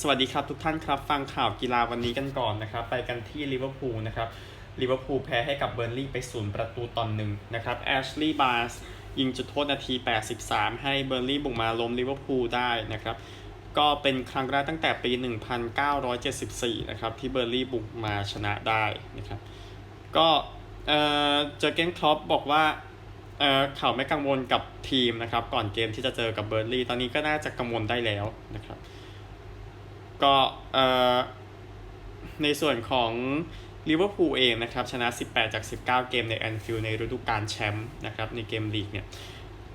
สวัสดีครับทุกท่านครับ ฟังข่าวกีฬาวันนี้กันก่อนนะครับ ไปกันที่ลิเวอร์พูลนะครับลิเวอร์พูลแพ้ให้กับเบอร์ลี่ไปศูนย์ประตูต่อหนึ่งนะครับแอชลีย์บาร์สยิงจุดโทษนาที 83 ให้เบอร์ลี่บุกมาล้มลิเวอร์พูลได้นะครับก็เป็นครั้งแรกตั้งแต่ปี 1974 นะครับ ที่เบอร์ลี่บุกมาชนะได้นะครับก็เอ่อเจอเกนครอปบอกว่าเอ่อเขาไม่กังวลกับทีมนะครับ ก่อนเกมที่จะเจอกับเบอร์ลี่ตอนนี้ก็น่าจะกังวลได้แล้วนะครับ ก็เอ่อในส่วนของลิเวอร์พูลเองนะครับชนะ 18 จาก 19 เกมในแอนฟิลด์ในฤดูกาลแชมป์นะครับในเกมลีกเนี่ย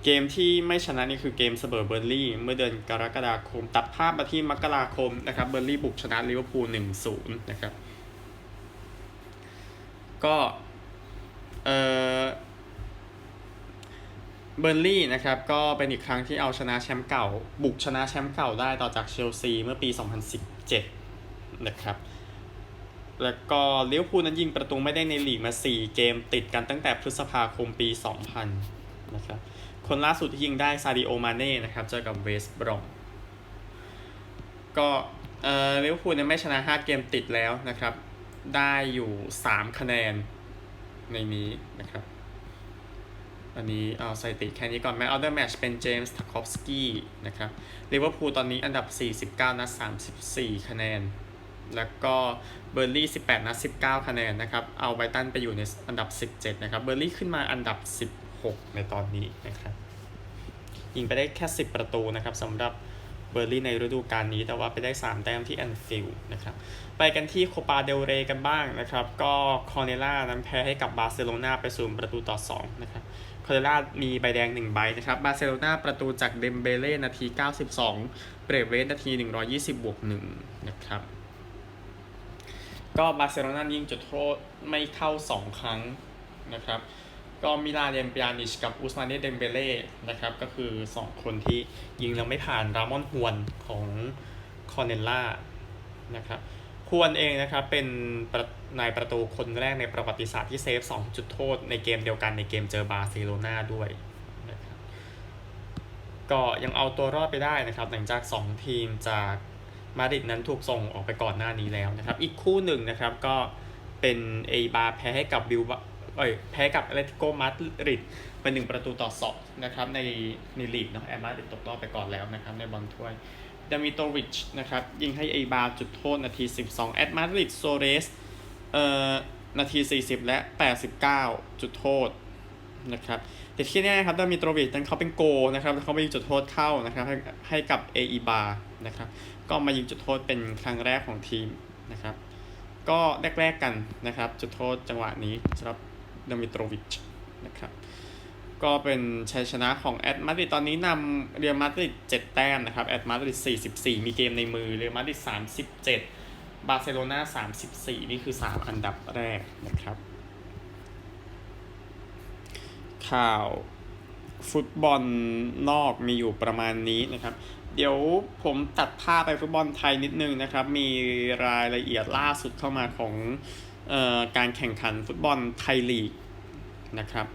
เกมที่ไม่ชนะนี่คือเกมเสมอเบอร์ลี่เมื่อเดือนกรกฎาคม ตัดภาพมาที่มกราคมนะครับเบอร์ลี่บุกชนะลิเวอร์พูล1-0นะครับก็เอ่อ เบอร์ลี่นะครับก็เป็นอีกครั้งที่เอาชนะแชมป์เก่า บุกชนะแชมป์เก่าได้ต่อจากเชลซีเมื่อปี 2017 นะครับ แล้วก็เลิเวพูลนั้นยิงประตูไม่ได้ในลีกมา 4 เกมติดกันตั้งแต่พฤษภาคมปี 2000 นะครับ คนล่าสุดที่ยิงได้ซาดิโอมาเน่นะครับเจอกับเวสต์บรอมก็เอ่อลิเวพูลนี่ยไม่ชนะ 5 เกมติดแล้วนะครับ ได้อยู่ 3 คะแนนในนี้นะครับ อันนี้เอาสถิติแค่นี้ก่อนแม n อ f เดอร์แมชเป็นเจมส์ทัคอฟสกี้นะครับลิเวอร์พูลตอนนี้อันดับ 49 นัด 34 คะแนน แล้วก็เบอร์ลี่ 18 นัด 19 คะแนนนะครับ เอาไบตันไปอยู่ในอันดับ 17 นะครับ เบอร์ลี่ขึ้นมาอันดับ 16 ในตอนนี้นะครับ ยิงไปได้แค่ 10 ประตูนะครับสำหรับเบอร์ลี่ในฤดูกาลนี้แต่ว่าไปได้ 3 แต้มที่แอนฟิลด์นะครับ ไปกันที่โคปาเดลเรกันบ้างนะครับ ก็คอเนล่านั้นแพ้ให้กับบาร์เซโลนาไปศูนย์ประตูต่อ 2 นะครับ คอร์ล่ามีใบแดง 1 ใบนะครับ บาร์เซโลนาประตูจากเดมเบเล่นาที 92 เบรเวสนาที 120 บวก1นะครับ ก็บาร์เซโลนายิงจุดโทษไม่เข้า 2 ครั้งนะครับ ก็มิลานเดมเปียนิชกับอุสมาเนเดมเบเล่นะครับ ก็คือ 2 คนที่ยิงแล้วไม่ผ่านรามอนฮวนของคอร์เนลล่านะครับ ฮวนเองนะครับเป็นปนายประตูคนแรกในประวัติศาสตร์ที่เซฟ 2 จุดโทษในเกมเดียวกันในเกมเจอบาร์เซโลนาด้วยนะครับก็ยังเอาตัวรอดไปได้นะครับ หลังจาก 2 ทีมจากมาดริดนั้นถูกส่งออกไปก่อนหน้านี้แล้วนะครับ อีกคู่หนึ่งนะครับก็เป็นเอบาแพ้ให้กับบิลเอ้ยแพ้กับเอเลติโกมาดริดเป็นหนึ่งประตูต่อสองนะครับในในลีกเนาะแอร์มาดริดตกรอบไปก่อนแล้วนะครับในบอลถ้วย ดามิโตวิชนะครับยิงให้เอบาจุดโทษนาที 12 แอดมาริดโซเรสเอ่อนาที 40 และ 89 จุดโทษนะครับแต่ที่แน่ครับดามิโตวิชนั้นเขาเป็นโกนะครับแล้วเขาไปยิงจุดโทษเข้านะครับให้ให้กับเออบานะครับก็มายิงจุดโทษเป็นครั้งแรกของทีมนะครับก็แรกๆกันนะครับจุดโทษจังหวะนี้สำหรับดามิโตวิชนะครับ ก็เป็นชัยชนะของแอตมาดริดตอนนี้นำเรียมาดริด7แต้มนะครับแอตมาดริด44 มีเกมในมือเรียมาดริด37 บาร์เซโลนา34 นี่คือ 3 อันดับแรกนะครับ ข่าวฟุตบอลนอกมีอยู่ประมาณนี้นะครับ เดี๋ยวผมตัดภาพไปฟุตบอลไทยนิดนึงนะครับ มีรายละเอียดล่าสุดเข้ามาของเออการแข่งขันฟุตบอลไทยลีกนะครับ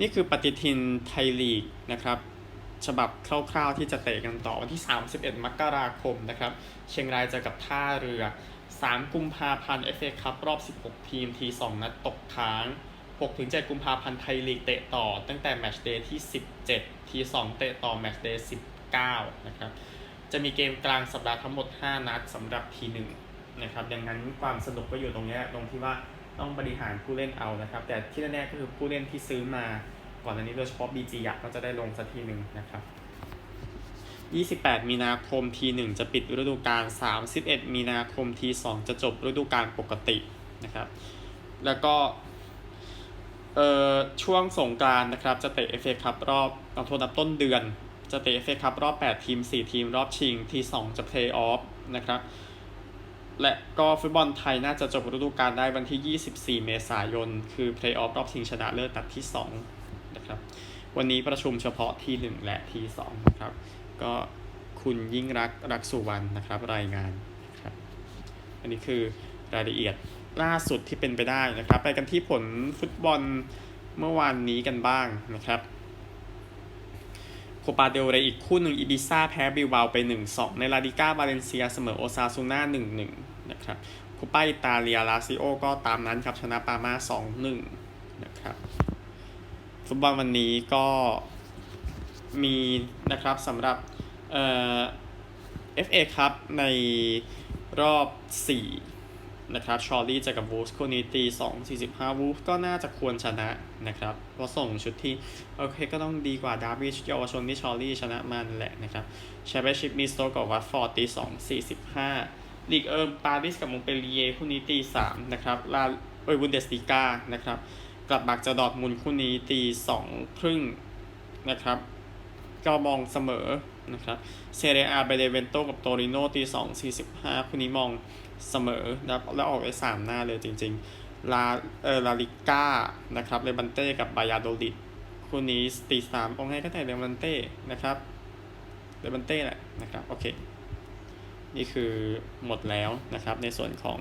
นี่คือปฏิทินไทยลีกนะครับ ฉบับคร่าวๆที่จะเตะกันต่อวันที่ 31 มกราคมนะครับ เชียงรายเจอกับท่าเรือ 3 กุมภาพันธ์ FA คัพรอบ 16 ทีมที 2 นัดตกค้าง 6-7 กุมภาพันธ์ไทยลีกเตะต่อ ตั้งแต่แมตช์เดย์ที่ 17 ที 2 เตะต่อแมตช์เดย์ 19 นะครับ จะมีเกมกลางสัปดาห์ทั้งหมด 5 นัดสำหรับที1นะครับ ดังนั้นความสนุกก็อยู่ตรงนี้ตรงที่ว่า ต้องบริหารผู้เล่นเอานะครับ แต่ที่แน่ๆก็คือผู้เล่นที่ซื้อมาก่อนอันนี้โดยเฉพาะ BG อยากก็จะได้ลงสักทีหนึ่งนะครับ 28 มีนาคมที1จะปิดฤดูกาล 31 มีนาคมที2จะจบฤดูกาลปกตินะครับ แล้วก็เอ่อช่วงสงกานต์นะครับจะเตะ FA คัพรอบเอาโทษนับต้นเดือน จะเตะ FA คัพรอบ 8 ทีม 4 ทีมรอบชิง ที 2 จะเพลย์ออฟนะครับ และก็ฟุตบอลไทยน่าจะจบฤดูกาลได้วันที่ 24 เมษายน คือเพลย์ออฟรอบชิงชนะเลิศนัดที่ 2 นะครับ วันนี้ประชุมเฉพาะที่ 1 และที2นะครับ ก็คุณยิ่งรักรักสุวรรณนะครับ รายงานครับ อันนี้คือรายละเอียดล่าสุดที่เป็นไปได้นะครับ ไปกันที่ผลฟุตบอลเมื่อวานนี้กันบ้างนะครับ โคปาเดลเรย์อีกคู่หนึ่งอีบิซ่าแพ้บิลบาไป 1-2 ในลาดิก้าบาเลนเซียเสมอโอซาซูน่า1-1 นะครับโคปาอิตาเลียลาซิโอก็ตามนั้นครับชนะปามา2-1 นะครับฟุตบอลวันนี้ก็มีนะครับสำหรับเอ่อ FA ครับในรอบ 4 นะครับชอร์ลี่จอกับวูฟคู่นี้ตี2 45 วูฟก็น่าจะควรชนะนะครับเพราะส่งชุดที่ โอเคก็ต้องดีกว่าดาร์บี้ชุดเยาวชนที่ชอร์ลี่ชนะมันแหละนะครับแชมเปี้ยนชิพมีสโตกับวัตฟอร์ดตี2 45ลีกเอิร์มปารีสกับมงเปลีเยคู่นี้ตี3นะครับลาเอยบุนเดสติก้านะครับกลับบักจะดอร์ทมุนคู่นี้ตี2ครึ่งนะครับก็มองเสมอนะครับเซเรียอาเบเดเวนโตกับโตริโนตีสองสี่สิบห้าคู่นี้มอง เสมอนะครับแล้วออกไปสามหน้าเลยจริงๆลาเออลาลิก้านะครับเรบันเต้กับบายาโดลิดคู่นี้ตีสามองให้ก็แต่เรบันเต้นะครับเรบันเต้แหละนะครับโอเคนี่คือหมดแล้วนะครับในส่วนของ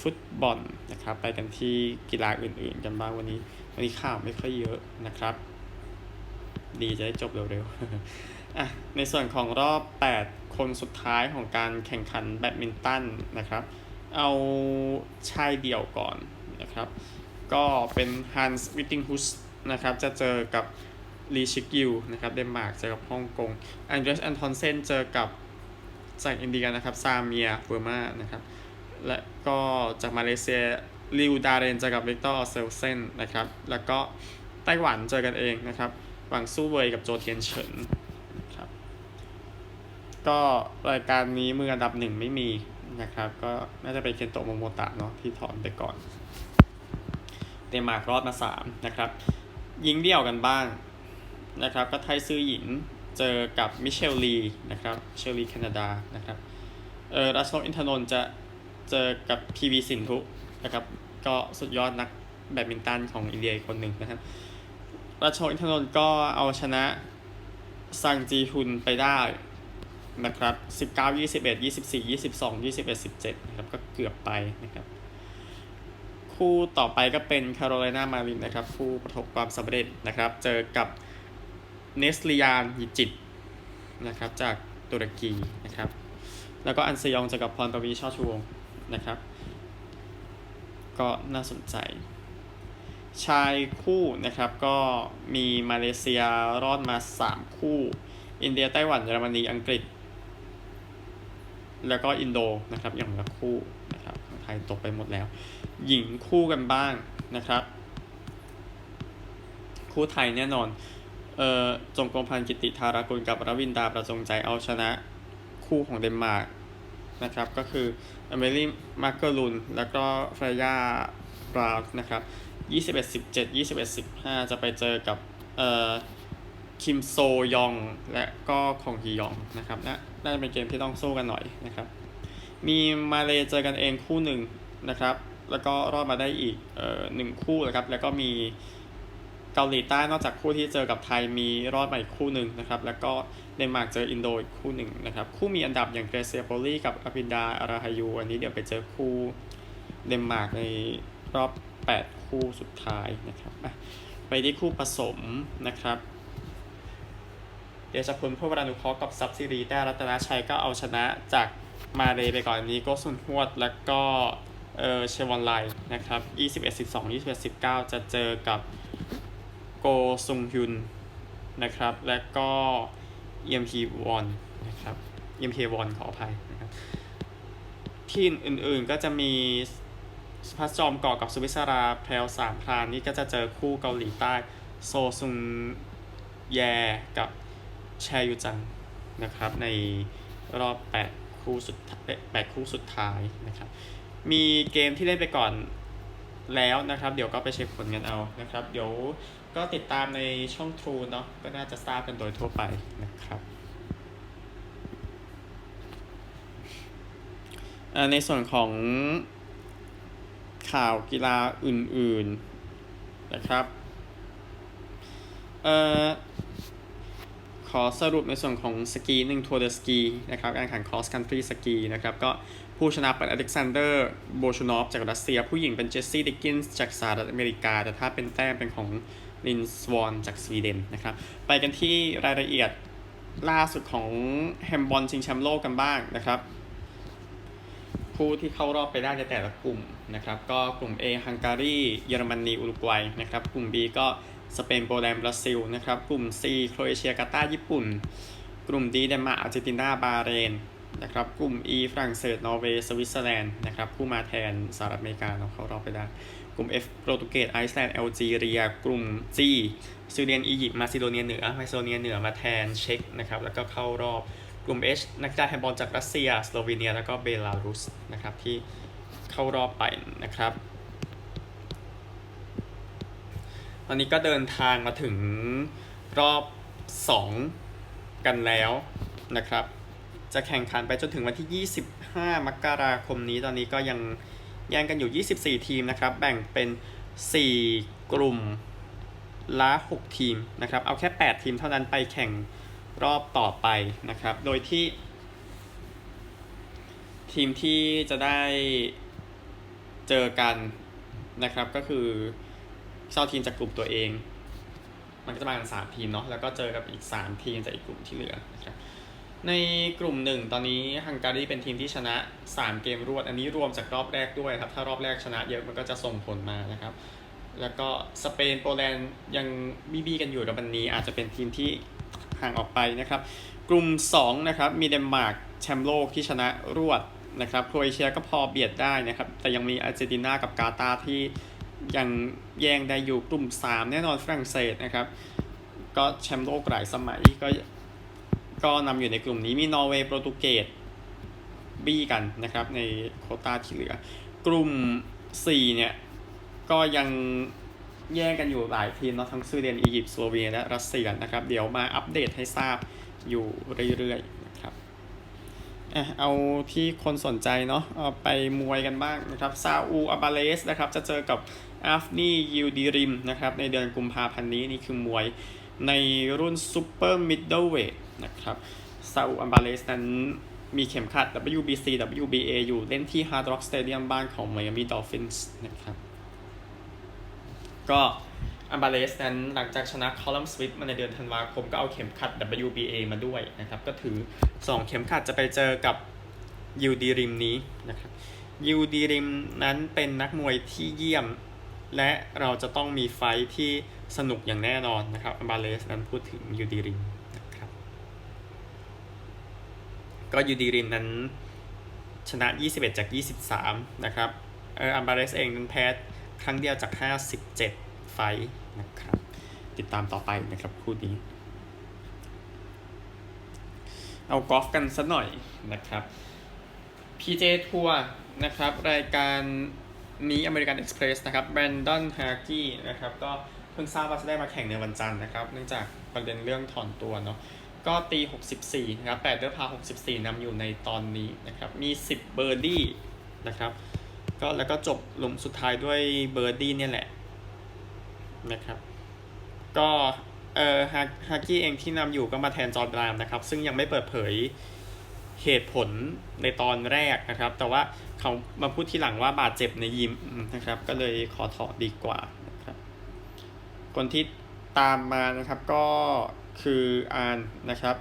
ฟุตบอลนะครับไปกันที่กีฬาอื่นๆกันบ้างวันนี้ วันนี้ข่าวไม่ค่อยเยอะนะครับ ดีจะได้จบเร็วๆอะในส่วนของรอบ 8 คนสุดท้ายของการแข่งขันแบดมินตันนะครับ เอาชายเดี่ยวก่อนนะครับ ก็เป็นฮันส์วิตติงฮุสนะครับ จะเจอกับลีชิกิวนะครับเดนมาร์กเจอกับฮ่องกงอันเดรสอันทอนเซนเจอกับจากอินเดียนะครับซาเมียเบอร์มานะครับ และก็จากมาเลเซียลิวดาเรนเจอกับวิกเตอร์เซลเซนนะครับ แล้วก็ไต้หวันเจอกันเองนะครับ หวังสู้เวยกับโจเทียนเฉินครับ ก็รายการนี้มืออันดับหนึ่งไม่มีนะครับ ก็น่าจะเป็นเคนโตะโมโมตะเนาะที่ถอนไปก่อน เดนมาร์กรอดมาสามนะครับยิงเดี่ยวกันบ้างนะครับ ก็ไทยซื้อหญิงเจอกับมิเชลลีนะครับเชลลีแคนาดานะครับเออรัชนกอินทนนท์จะเจอกับพีวีสินธุนะครับ ก็สุดยอดนักแบดมินตันของอินเดียคนหนึ่งนะครับ ราชวอินทนนท์ก็เอาชนะซังจีฮุนไปได้นะครับ19 21 24 22 21 17นะครับก็เกือบไปนะครับ คู่ต่อไปก็เป็นคาโรไลนามารินนะครับ ผู้ประสบความสำเร็จนะครับ เจอกับเนสลียานยิจิตนะครับจากตุรกีนะครับ แล้วก็อันซยองเจอกับพรปวีชอชูวงนะครับ ก็น่าสนใจ ชายคู่นะครับก็มีมาเลเซียรอดมา 3 คู่ อินเดียไต้หวันเยอรมนีอังกฤษ แล้วก็อินโดนะครับอย่างละคู่นะครับไทยตกไปหมดแล้ว หญิงคู่กันบ้างนะครับ คู่ไทยแน่นอนเอ่อจงกรมพันธ์กิติธารากุลกับรวินดาประจงใจเอาชนะคู่ของเดนมาร์กนะครับก็คืออเมลี่มาร์เกอรุนแล้วก็ฟรายาบราวน์นะครับ 21 17 21 15จะไปเจอกับเอ่อคิมโซยองและก็คองฮียองนะครับน่าน่าจะเป็นเกมที่ต้องสู้กันหน่อยนะครับ มีมาเลเจอกันเองคู่หนึ่งนะครับ แล้วก็รอดมาได้อีกเอ่อหนึ่งคู่นะครับ แล้วก็มีเกาหลีใต้นอกจากคู่ที่เจอกับไทยมีรอดมาอีกคู่หนึ่งนะครับ แล้วก็เดนมาร์กเจออินโดอีกคู่หนึ่งนะครับ คู่มีอันดับอย่างเกรเซียโปลีกับอภินดาอาราฮายูอันนี้เดี๋ยวไปเจอคู่เดนมาร์กในรอบ 8 คู่สุดท้ายนะครับไปที่คู่ผสมนะครับเดี๋ยวจะคุณผู้วรานุเคราะห์กับซับซิรีแต้รัตนาชัยก็เอาชนะจากมาเลยไปก่อนนนี้ก็สุนหวดแล้วก็เออเชวอนไลนะครับ21 12 21 19 จะเจอกับโกซุงฮยุนนะครับ และก็เอ็มพีวอนนะครับเอ็มพีวอนขออภัยนะครับที่อื่นๆก็จะมี พัสจอมเกาะกับสวิสราแพรวสามพรานนี่ก็จะเจอคู่เกาหลีใต้ โซซุงแยกับแชยูจังนะครับในรอบ 8 คู่สุดแปดคู่สุดท้ายนะครับมีเกมที่เล่นไปก่อนแล้วนะครับ เดี๋ยวก็ไปเช็คผลกันเอานะครับ เดี๋ยวก็ติดตามในช่อง True เนาะก็น่าจะทราบกันโดยทั่วไปนะครับในส่วนของ ข่าวกีฬาอื่นๆนะครับเอ่อขอสรุปในส่วนของสกีหนึ่งทัวร์เดสกีนะครับการแข่งขัน cross country สกีนะครับก็ผู้ชนะเป็นอเล็กซานเดอร์โบชูนอฟจากรัสเซีย ผู้หญิงเป็นเจสซี่ดิกกินส์จากสหรัฐอเมริกา แต่ถ้าเป็นแต้มเป็นของลินสวอนจากสวีเดนนะครับ ไปกันที่รายละเอียดล่าสุดของแฮมบอลชิงแชมป์โลกกันบ้างนะครับ ผู้ที่เข้ารอบไปได้ในแต่ละกลุ่มนะครับ ก็กลุ่ม A ฮังการีเยอรมนีอุรุกวัยนะครับ กลุ่ม B ก็สเปนโปแลนด์บราซิลนะครับ กลุ่ม C โครเอเชียกาตาร์ญี่ปุ่น กลุ่ม D เดนมาร์กอาร์เจนตินาบาเรนนะครับ กลุ่ม E ฝรั่งเศส นอร์เวย์ สวิตเซอร์แลนด์นะครับ ผู้มาแทนสหรัฐอเมริกาเนาเข้ารอบไปได้ กลุ่ม F โปรตุเกส ไอซ์แลนด์แอลจีเรีย กลุ่ม G สวีเดน อียิปต์ มาซิโดเนียเหนือ มาซิโดเนียเหนือมาแทนเช็กนะครับ แล้วก็เข้ารอบ กลุ่ม H นักกีฬาแฮนด์บอลจากรัสเซีย สโลวีเนีย แล้วก็เบลารุสนะครับที่เข้ารอบไปนะครับ ตอนนี้ก็เดินทางมาถึงรอบ 2 กันแล้วนะครับ จะแข่งขันไปจนถึงวันที่ 25 มกราคมนี้ตอนนี้ก็ยังแย่งกันอยู่ 24 ทีมนะครับ แบ่งเป็น 4 กลุ่มละ 6 ทีมนะครับ เอาแค่ 8 ทีมเท่านั้นไปแข่ง รอบต่อไปนะครับ โดยที่ ทีมที่จะได้เจอกันนะครับ ก็คือเช่าทีมจากกลุ่มตัวเอง มันก็จะมากันสามทีมเนาะแล้วก็เจอกับอีก3ทีมจากอีกกลุ่มที่เหลือนะครับในกลุ่มหนึ่งตอนนี้ฮังการีเป็นทีมที่ชนะ 3 เกมรวด อันนี้รวมจากรอบแรกด้วยครับ ถ้ารอบแรกชนะเยอะมันก็จะส่งผลมานะครับ แล้วก็สเปนโปแลนด์ยังบีบีกันอยู่แต่วันนี้อาจจะเป็นทีมที่ ห่างออกไปนะครับ กลุ่ม 2 นะครับ มีเดนมาร์กแชมป์โลกที่ชนะรวดนะครับโครเอเชียก็พอเบียดได้นะครับ แต่ยังมีอาร์เจนตินากับกาตาร์ที่ยังแย่งได้อยู่กลุ่ม 3 แน่นอนฝรั่งเศสนะครับ ก็แชมป์โลกหลายสมัยก็ก็นำอยู่ในกลุ่มนี้มีนอร์เวย์โปรตุเกสบี้กันนะครับในโคตาที่เหลือ กลุ่ม 4 เนี่ย ก็ยัง แย่งกันอยู่หลายทีมเนาะทั้งสวีเดนอียิปต์สโลวีเนียและรัสเซียนะครับ เดี๋ยวมาอัปเดตให้ทราบอยู่เรื่อยๆนะครับอะเอาที่คนสนใจเนาะเอาไปมวยกันบ้างนะครับซาอูอาบาเลสนะครับจะเจอกับอาฟนียูดีริมนะครับในเดือนกุมภาพันธ์นี้นี่คือมวยในรุ่นซูเปอร์มิดเดิลเวทนะครับซาอูอาบาเลสนั้นมีเข็มขัด WBC WBA อยู่เล่นที่ Hard Rock Stadium บ้านของ Miami Dolphins นะครับ ก็อัมบาเลสนั้นหลังจากชนะคอลัมสวิตมาในเดือนธันวาคมก็เอาเข็มขัด WBA มาด้วยนะครับ ก็ถือ 2 เข็มขัดจะไปเจอกับยูดีริมนี้นะครับยูดีริมนั้นเป็นนักมวยที่เยี่ยม และเราจะต้องมีไฟที่สนุกอย่างแน่นอนนะครับอัมบาเลสนั้นพูดถึงยูดีริมนะครับก็ยูดีริมนั้นชนะ 21 จาก 23 นะครับเอออัมบาเลสเองนั้นแพ้ ครั้งเดียวจาก 57 ไฟนะครับ ติดตามต่อไปนะครับคู่นี้ เอากอล์ฟกันสัหน่อยนะครับ PJ ทัวร์นะครับ รายการนี้อเมริกันเอ็กซ์เพรสนะครับแบรนดอนฮาร์กี้นะครับ ก็เพิ่งทราบว่าจะได้มาแข่งในวันจันทร์นะครับ เนื่องจากประเด็นเรื่องถอนตัวเนาะก็ตี 64 นะครับ8เดือพา 64นำอยู่ในตอนนี้นะครับ มี 10 เบอร์ดี้นะครับ ก็แล้วก็จบหลงสุดท้ายด้วยเบอร์ดี้เนี่ยแหละนะครับ ก็เอ่อฮาฮากี้เองที่นำอยู่ก็มาแทนจอร์ดรามนะครับ ซึ่งยังไม่เปิดเผยเหตุผลในตอนแรกนะครับ แต่ว่าเขามาพูดทีหลังว่าบาดเจ็บในยิมนะครับ ก็เลยขอถอดดีกว่านะครับ คนที่ตามมานะครับก็คืออานนะครับ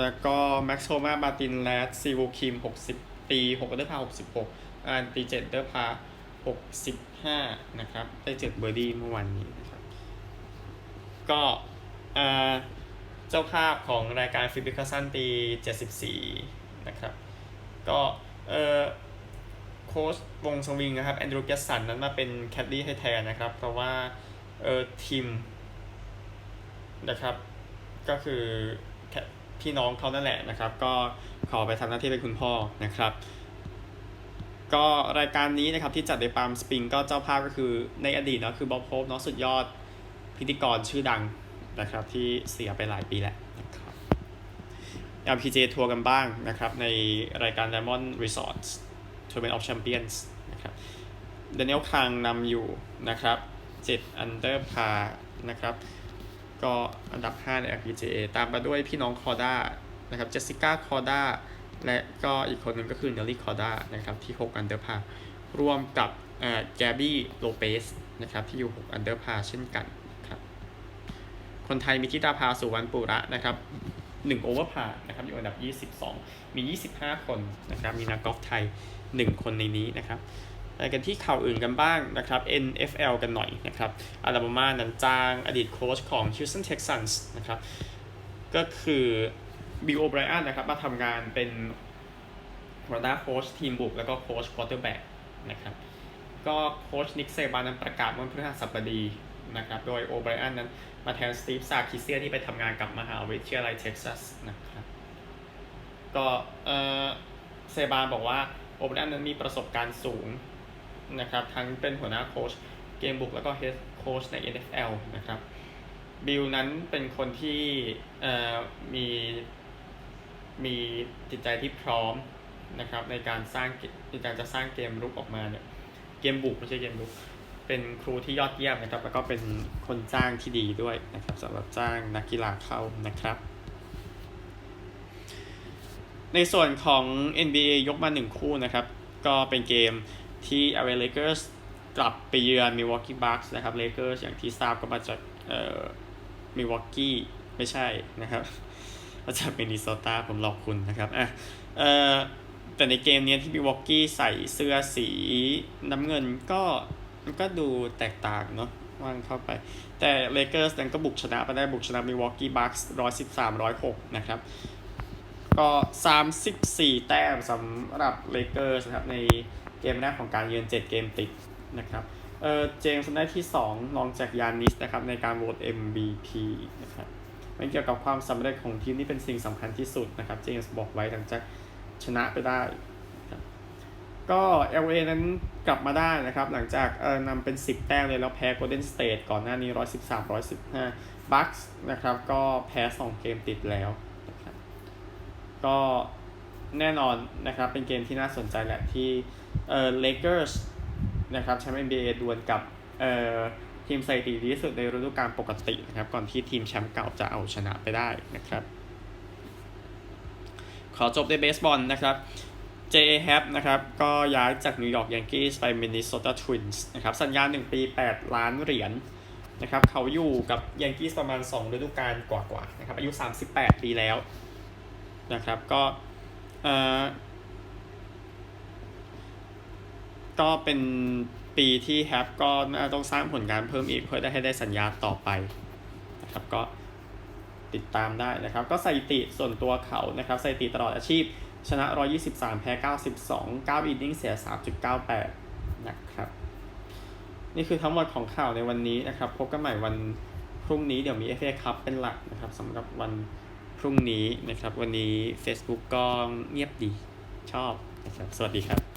แล้วก็แม็กโซมาบาตินแลดซีวูคิม 60ตี6อันเดือร์พา66 อันตี7อันเดอร์พา65นะครับ ได้เจ็ดเบอร์ดี้เมื่อวานนี้นะครับ ก็อ่าเจ้าภาพของรายการฟิบิคสันตี74นะครับ ก็เออโค้ชวงสวิงนะครับ แอนดรูว์เกสันนั้นมาเป็นแคดดี้ให้แทนนะครับ เพราะว่าเออทีมนะครับก็คือแค่พี่น้องเขานั่นแหละนะครับ ก็ขอไปทำหน้าที่เป็นคุณพ่อนะครับ ก็รายการนี้นะครับที่จัดในปาล์มสปริงก็เจ้าภาพก็คือในอดีตเนาะคือบ๊อบโฮปเนาะสุดยอดพิธีกรชื่อดังนะครับที่เสียไปหลายปีแล้วนะครับ LPG ทัวร์กันบ้างนะครับในรายการ Diamond Resorts Tournament of Champions นะครับเดนิเอลคังนำอยู่นะครับ7 under par นะครับก็อันดับ 5 ใน LPGA ตามมาด้วยพี่น้องคอด้านะครับเจสสิก้าคอด้า และก็อีกคนหนึ่งก็คือเนลลี่คอด้านะครับที่ 6 อันเดอร์พาร่วมกับแกบี้โลเปสนะครับที่อยู่ 6 อันเดอร์พาเช่นกันครับคนไทยมีทิตาภาสุวรรณปุระนะครับ1โอเวอร์พานะครับอยู่อันดับ 22 มี 25 คนนะครับมีนักกอล์ฟไทย 1 คนในนี้นะครับไปกันที่ข่าวอื่นกันบ้างนะครับ NFL กันหน่อยนะครับอาลาบามานั้นจ้างอดีตโค้ชของ Houston Texans นะครับก็คือ บิลโอไบรอันนะครับมาทำงานเป็นหัวหน้าโค้ชทีมบุก แล้วก็โค้ชควอเตอร์แบ็กนะครับก็โค้ชนิกเซบานั้นประกาศเมื่อพฤหัสบดีนะครับโดยโอไบรอันนั้นมาแทนสตีฟซาคิเซียที่ไปทำงานกับมหาวิทยาลัยเท็กซัสนะครับก็เออเซบานบอกว่าโอไบรอันนั้นมีประสบการณ์สูงนะครับทั้งเป็นหัวหน้าโค้ชเกมบุกแล้วก็เฮดโค้ชใน NFL นะครับบิลนั้นเป็นคนที่เอ่อมี มีจิตใจที่พร้อมนะครับในการสร้างในการจะสร้างเกมรุกออกมาเนี่ยเกมบุกไม่ใช่เกมรุก เป็นครูที่ยอดเยี่ยมนะครับ แล้วก็เป็นคนจ้างที่ดีด้วยนะครับสำหรับจ้างนักกีฬาเข้านะครับ ในส่วนของ NBA ยกมาหนึ่งคู่นะครับ ก็เป็นเกมที่ LA Lakers กลับไปเยือน Milwaukee Bucks นะครับ Lakers อย่างที่ทราบก็มาจากเอ่อ Milwaukee ไม่ใช่นะครับ มาจากมินนิโซตาผมหลอกคุณนะครับอะเอ่อแต่ในเกมนี้ที่ Milwaukee ใส่เสื้อสีน้ำเงินก็มันก็ดูแตกต่างเนาะว่างเข้าไป แต่ Lakers นั้นก็บุกชนะไปได้บุกชนะ Milwaukee Bucks 113 106นะครับ ก็34แต้มสำหรับ Lakers นะครับในเกมแรกของการเยือน7เกมติดนะครับเออเจมส์ได้ที่2รองจากยานิสนะครับในการโหวต MVP นะครับ มันเกี่ยวกับความสำเร็จของทีมที่เป็นสิ่งสำคัญที่สุดนะครับเจมส์บอกไว้หลังจากชนะไปได้นะครับก็ LA นั้นกลับมาได้นะครับ หลังจากเออนำเป็น 10 แต้มเลยแล้วแพ้ Golden State ก่อนหน้านี้ 113 115 Bucks นะครับ ก็แพ้ 2 เกมติดแล้วนะครับก็แน่นอนนะครับ เป็นเกมที่น่าสนใจแหละที่เอ่อ Lakers นะครับแชมป์ NBA ดวลกับเอ่อ ทีมสถิติดีที่สุดในฤดูกาลปกตินะครับ ก่อนที่ทีมแชมป์เก่าจะเอาชนะไปได้นะครับ ขอจบด้วยเบสบอลนะครับ j h a p นะครับ ก็ย้ายจากนิวยอร์กยังกี้ไปมินนิโซตาทวินส์นะครับ สัญญา 1 ปี 8 ล้านเหรียญนะครับ เขาอยู่กับยังกี้ประมาณ 2 ฤดูกาลกว่าๆนะครับ อายุ 38 ปีแล้วนะครับ ก็เอ่อก็เป็น ปีที่แฮปก็น่าต้องสร้างผลงานเพิ่มอีกเพื่อได้ให้ได้สัญญาต่อไปนะครับก็ติดตามได้นะครับ ก็สถิติส่วนตัวเขานะครับสถิติตลอดอาชีพ ชนะ 123 แพ้ 92 9อินนิ่งเสีย 3.98 นะครับ นี่คือทั้งหมดของข่าวในวันนี้นะครับ พบกันใหม่วันพรุ่งนี้เดี๋ยวมี FA Cup เป็นหลักนะครับสำหรับวันพรุ่งนี้นะครับ วันนี้ Facebook ก็เงียบดีชอบนะครับสวัสดีครับ